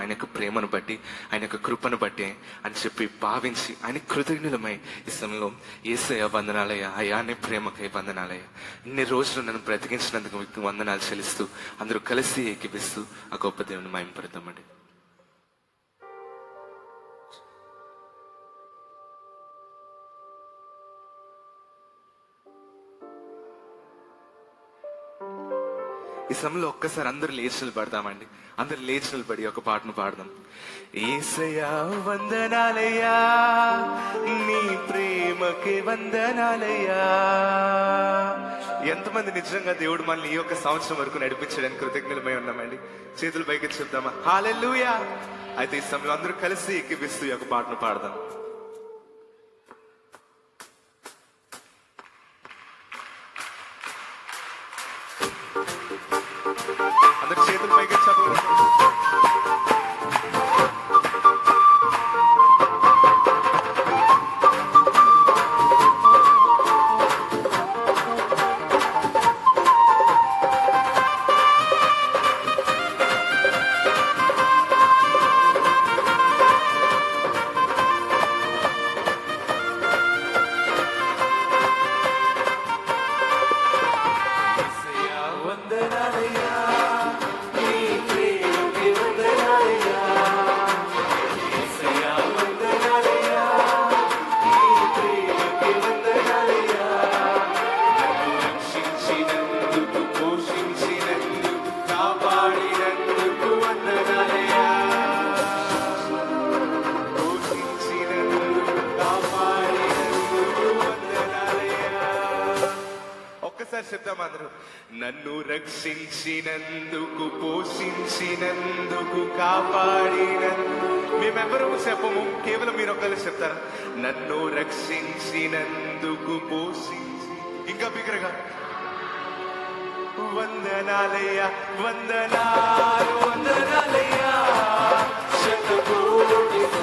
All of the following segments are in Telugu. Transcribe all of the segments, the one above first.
ఆయన యొక్క ప్రేమను బట్టి ఆయన యొక్క కృపను బట్టి అని చెప్పి భావించి ఆయన కృతజ్ఞులమై ఈ సమయంలో ఏసయ్య వందనాలయ అయ్యా నీ ప్రేమకై వందనాలయ్యా. ఇన్ని రోజులు నన్ను బ్రతికించినందుకు మీకు వందనాలు చెల్లిస్తూ అందరూ కలిసి ఏకిపిస్తూ ఆ గొప్ప దేవుని మయంపడతామండి ఈ సమయంలో ఒక్కసారి అందరు లేచి పడతామండి. అందరు లేచి పడి ఒక పాటను పాడదాం. ఏసయా వందనాలయ్యా నీ ప్రేమకి వందనాలయ్యా. ఎంతమంది నిజంగా దేవుడు మనల్ని ఈ యొక్క సంవత్సరం వరకు నడిపించడానికి కృతజ్ఞులమై ఉన్నామండి. చేతులు పైకి చెప్దామా? హాలెల్లుయా అయితే ఈ సమయంలో అందరూ కలిసి ఎక్కిపిస్తూ ఈ యొక్క పాటను పాడదాం. ఒక్కసారి అందరూ నన్ను రక్షించినందుకు పోషించినందుకు కాపాడినందుకు. మేమెవరూ చెప్పము కేవలం మీరు ఒకరు చెప్తారా? నన్ను రక్షించినందుకు పోషించి ఇంకా బిగ్గరగా. వందనాలయ్యా వందనాలు వందనాలయ్యా. శతకోటి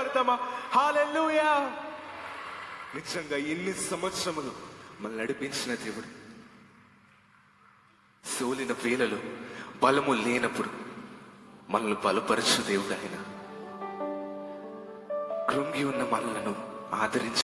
భయపడతామా హాలెల్లుయా నిజంగా ఎన్ని సంవత్సరములు మనల్ని నడిపించిన దేవుడు. సోలిన వేలలో బలము లేనప్పుడు మనల్ని బలపరచు దేవుడు ఆయన. కృంగి ఉన్న మనలను ఆదరించి